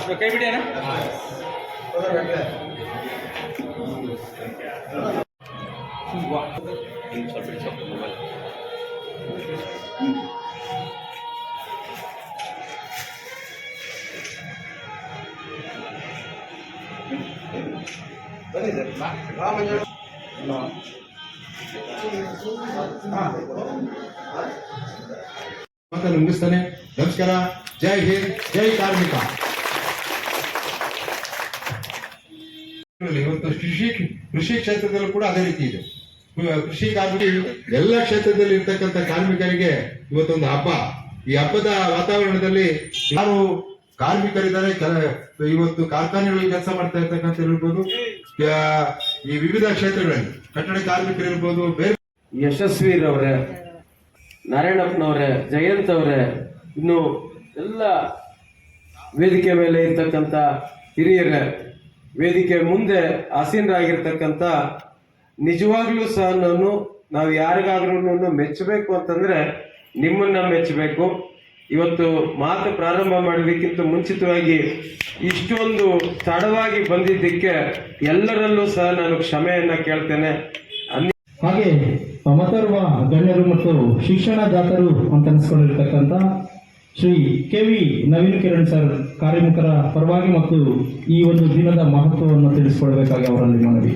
So ಕೈ ಬಿಡಿ ಅಣ್ಣ ಸ್ವಲ್ಪ ಸ್ವಲ್ಪ ಮೊಬೈಲ್ ಮಾತನ್ನು ಮುಗಿಸ್ತಾನೆ. ನಮಸ್ಕಾರ. ಜೈ ಹಿಂದ್, ಜೈ ಕಾರ್ಮಿಕ. ಇವತ್ತು ಕೃಷಿ ಕೃಷಿ ಕ್ಷೇತ್ರದಲ್ಲೂ ಕೂಡ ಅದೇ ರೀತಿ ಇದೆ. ಕೃಷಿ ಕಾರ್ಮಿಕ, ಎಲ್ಲ ಕ್ಷೇತ್ರದಲ್ಲಿ ಇರ್ತಕ್ಕಂಥ ಕಾರ್ಮಿಕರಿಗೆ ಇವತ್ತೊಂದು ಹಬ್ಬ. ಈ ಹಬ್ಬದ ವಾತಾವರಣದಲ್ಲಿ ಯಾರು ಕಾರ್ಮಿಕರಿದ್ದಾರೆ, ಕೆಲ- ಇವತ್ತು ಕಾರ್ಖಾನೆಗಳಲ್ಲಿ ಕೆಲಸ ಮಾಡ್ತಾ ಇರ್ತಕ್ಕಂಥ ಇರ್ಬೋದು ಈ ವಿವಿಧ ಕ್ಷೇತ್ರಗಳಲ್ಲಿ ಕಟ್ಟಡ ಕಾರ್ಮಿಕರು ಇರ್ಬೋದು, ಬೇರೆ ಯಶಸ್ವಿರವ್ರೆ ನಾರಾಯಣಪ್ಪನವ್ರೆ ಜಯಂತ್ ಅವರೇ ಇನ್ನು ಎಲ್ಲ ವೇದಿಕೆ ಮೇಲೆ ಇರ್ತಕ್ಕಂಥ ಹಿರಿಯರೇ, ವೇದಿಕೆ ಮುಂದೆ ಆಸೀನರಾಗಿರ್ತಕ್ಕಂಥ ನಿಜವಾಗ್ಲೂ ಸಹ ನಾನು, ನಾವು ಯಾರಿಗಾದ್ರೂ ಮೆಚ್ಚಬೇಕು ಅಂತಂದ್ರೆ ನಿಮ್ಮನ್ನ ಮೆಚ್ಚಬೇಕು. ಇವತ್ತು ಮಾತು ಪ್ರಾರಂಭ ಮಾಡೋದಕ್ಕಿಂತ ಮುಂಚಿತವಾಗಿ ಇಷ್ಟೊಂದು ತಡವಾಗಿ ಬಂದಿದ್ದಕ್ಕೆ ಎಲ್ಲರಲ್ಲೂ ಸಹ ನಾನು ಕ್ಷಮೆಯನ್ನು ಕೇಳ್ತೇನೆ. ಹಾಗೆ ಮತರ್ವ ಗಣ್ಯರು ಮತ್ತು ಶಿಕ್ಷಣದಾತರು ಅಂತ ಅನಿಸ್ಕೊಂಡಿರ್ತಕ್ಕಂಥ Shri K V Naveen Kiran sir ಕಾರ್ಮಿಕರ ಪರವಾಗಿ ಮತ್ತು ಈ ಒಂದು ದಿನದ ಮಹತ್ವವನ್ನು ತಿಳಿಸ್ಕೊಳ್ಬೇಕಾಗಿ ಅವರಲ್ಲಿ ಮನವಿ